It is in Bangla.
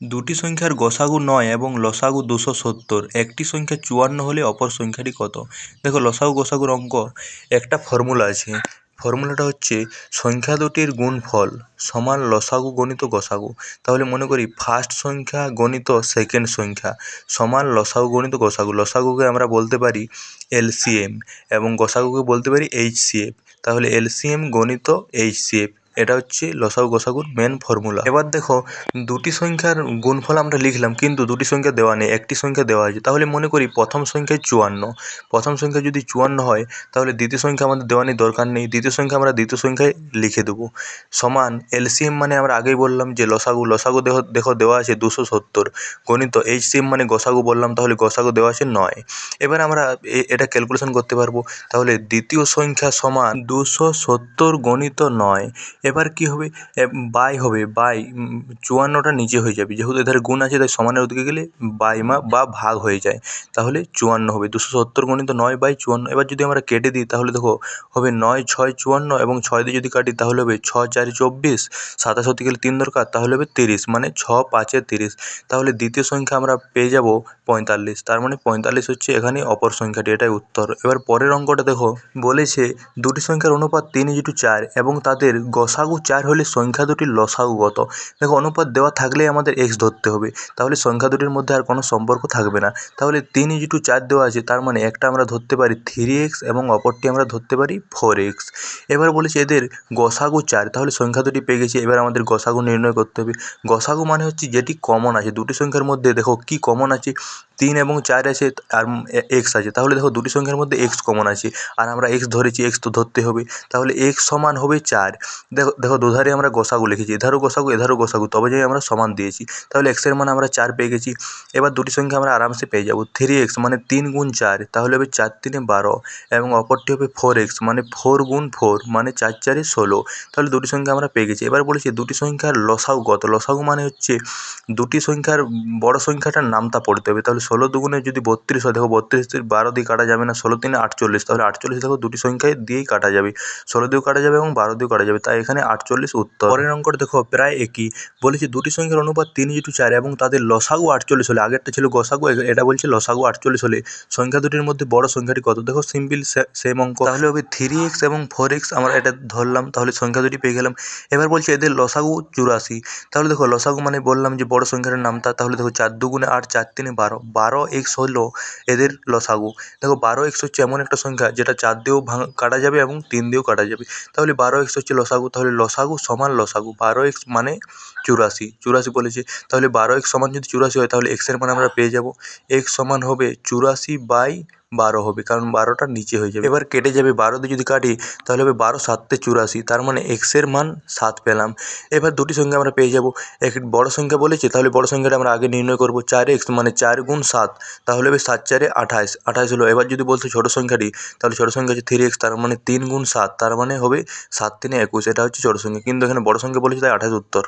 দুটি সংখ্যার গসাগু নয় এবং লসাগু দুশো সত্তর। একটি সংখ্যা চুয়ান্ন হলে অপর সংখ্যাটি কত? দেখো, লসাগু গসাগুর অঙ্ক একটা ফর্মুলা আছে। ফর্মুলাটা হচ্ছে সংখ্যা দুটির গুণফল সমান লসাগু গণিত গসাগু। তাহলে মনে করি ফার্স্ট সংখ্যা গণিত সেকেন্ড সংখ্যা সমান লসাগু গণিত গসাগু। লসাগুকে আমরা বলতে পারি এলসিএম এবং গসাগুকে বলতে পারি এইচসিএফ তাহলে এলসিএম গণিত এইচসিএফ এটা হচ্ছে লসাগু গসাগুর মেন ফর্মুলা এবার দেখো, দুটি সংখ্যার গুণফল আমরা লিখলাম, কিন্তু দুটি সংখ্যা দেওয়া নেই, একটি সংখ্যা দেওয়া আছে তাহলে মনে করি প্রথম সংখ্যায় চুয়ান্ন। প্রথম সংখ্যা যদি চুয়ান্ন হয়, তাহলে দ্বিতীয় সংখ্যা আমাদের দেওয়া নেই, দরকার নেই। দ্বিতীয় সংখ্যা আমরা দ্বিতীয় সংখ্যায় লিখে দেবো। সমান এলসিএম মানে আমরা আগেই বললাম যে লসাগু লসাগু দেখো দেখো দেওয়া আছে দুশো সত্তর। গণিত এইচসিএম মানে গসাগু বললাম, তাহলে গসাগু দেওয়া আছে নয়। এবার আমরা এটা ক্যালকুলেশন করতে পারব। তাহলে দ্বিতীয় সংখ্যা সমান দুশো সত্তর গণিত নয়। এবার কি হবে? বাই হবে, বাই চুয়ান্নটা নিচে হয়ে যাবে। যেহেতু এধারে গুণ আছে, তাই সমানের ওদিকে গেলে বাই মা বা ভাগ হয়ে যায়। তাহলে চুয়ান্ন হবে। দুশো সত্তর গণিত নয় বাই চুয়ান্ন, এবার যদি আমরা কেটে দিই, তাহলে দেখো হবে নয় ছয় চুয়ান্ন এবং ছয় দিয়ে যদি কাটি, তাহলে হবে ছ চারি চব্বিশ। সাতাশ হতে গেলে তিন দরকার, তাহলে হবে তিরিশ মানে ছ পাঁচে তিরিশ। তাহলে দ্বিতীয় সংখ্যা আমরা পেয়ে যাব পঁয়তাল্লিশ, তার মানে পঁয়তাল্লিশ হচ্ছে এখানে অপর সংখ্যাটি, এটাই উত্তর। এবার পরের অঙ্কটা দেখো, বলেছে দুটি সংখ্যার অনুপাত তিন ইজু চার এবং তাদের গসাগু চার হলে সংখ্যা দুটির লসাগু কত? দেখো, অনুপাত দেওয়া থাকলেই আমাদের এক্স ধরতে হবে। তাহলে সংখ্যা দুটির মধ্যে আর কোনো সম্পর্ক থাকবে না। তাহলে তিন ইজু চার দেওয়া আছে, তার মানে একটা আমরা ধরতে পারি থ্রি এক্স এবং অপরটি আমরা ধরতে পারি ফোর এক্স এবার বলেছে এদের গসাগু চার, তাহলে সংখ্যা দুটি পেয়ে গেছি, এবার আমাদের গসাগু নির্ণয় করতে হবে। গসাগু মানে হচ্ছে যেটি কমন আছে, দুটি সংখ্যার মধ্যে দেখো কি কমন আছে। তিন এবং চার আছে, আর এক্স আছে। তাহলে দেখো দুটি সংখ্যার মধ্যে এক্স কমন আছে, আর আমরা এক্স ধরেছি এক্স তো ধরতে হবে। তাহলে এক্স সমান হবে চার। দেখো দেখো দুধারে আমরা গোসাগু লিখেছি, এধারও গোসাগু এধারও গোসাগু, তবে যাই আমরা সমান দিয়েছি। তাহলে এক্সের মান আমরা চার পেয়ে গেছি। এবার দুটি সংখ্যা আমরা আরামসে পেয়ে যাব। থ্রি এক্স মানে তিন গুণ চার, তাহলে হবে চার তিনে বারো, এবং অপরটি হবে ফোর এক্স মানে ফোর গুণ ফোর মানে চার চারে ষোলো। তাহলে দুটি সংখ্যা আমরা পেয়ে গেছি। এবার বলেছি দুটি সংখ্যার লসাগু কত? লসাগু মানে হচ্ছে দুটি সংখ্যার বড় সংখ্যাটার নামতা পড়তে হবে। তাহলে ষোলো দুগুণে যদি বত্রিশ হয়, দেখো বত্রিশ বারো দিয়ে কাটা যাবে না, ষোলো তিনে আটচল্লিশ। তাহলে আটচল্লিশ দেখো দুটি সংখ্যায় দিয়েই কাটা যাবে। ষোলো দিয়েও কাটা যাবে এবং বারো দিয়েও কাটা যাবে, তাই এখানে আটচল্লিশ উত্তর। পরের অঙ্কটা দেখো প্রায় একই। বলেছে দুটি সংখ্যার অনুপাত তিন ইজু চার এবং তাদের লসাগু আটচল্লিশ হলে, আগেরটা ছিল গসাগু এটা বলছে লসাগু আটচল্লিশ হলে সংখ্যা দুটির মধ্যে বড় সংখ্যাটি কত? দেখো সিম্পল সেম অঙ্ক। তাহলে হবে থ্রি এক্স এবং ফোর এক্স, আমরা এটা ধরলাম, তাহলে সংখ্যা দুটি পেয়ে গেলাম। এবার বলছে এদের লসাগু চুরাশি। তাহলে দেখো লসাগু মানে বললাম যে বড় সংখ্যাটার নামটা, তাহলে দেখো চার দুগুণে আট, চার তিনে বারো। বারো এক্স হলো এদের লসাগু। দেখো বারো এক্স হচ্ছে এমন একটা সংখ্যা যেটা চার দিয়েও ভাঙা, কাটা যাবে এবং তিন দিয়েও কাটা যাবে। তাহলে বারো এক্স হচ্ছে লসাগু, তাহলে লসাগু সমান লসাগু। বারো এক্স মানে চুরাশি চুরাশি বলেছে। তাহলে বারো এক্স সমান যদি চুরাশি হয়, তাহলে এক্সের মান আমরা পেয়ে যাব। এক্স সমান হবে চুরাশি বাই বারো হবে, কারণ বারোটা নিচে হয়ে যাবে। এবার কেটে যাবে বারো দিয়ে যদি কাটি, তাহলে হবে বারো সাতে চুরাশি, তার মানে এক্সের মান সাত পেলাম। এবার দুটি সংখ্যা আমরা পেয়ে যাব। এক বড় সংখ্যা বলেছে, তাহলে বড় সংখ্যাটা আমরা আগে নির্ণয় করব, চার এক্স মানে চার গুণ সাত, তাহলে হবে সাত চারে আঠাশ আঠাশ হলো। এবার যদি বলতো ছোটো সংখ্যাটি, তাহলে ছোটো সংখ্যা হচ্ছে থ্রি এক্স, তার মানে তিন গুণ সাত, তার মানে হবে সাত তিনে একুশ, এটা হচ্ছে ছোটো সংখ্যা। কিন্তু এখানে বড় সংখ্যা বলেছে, তাই আঠাশ উত্তর।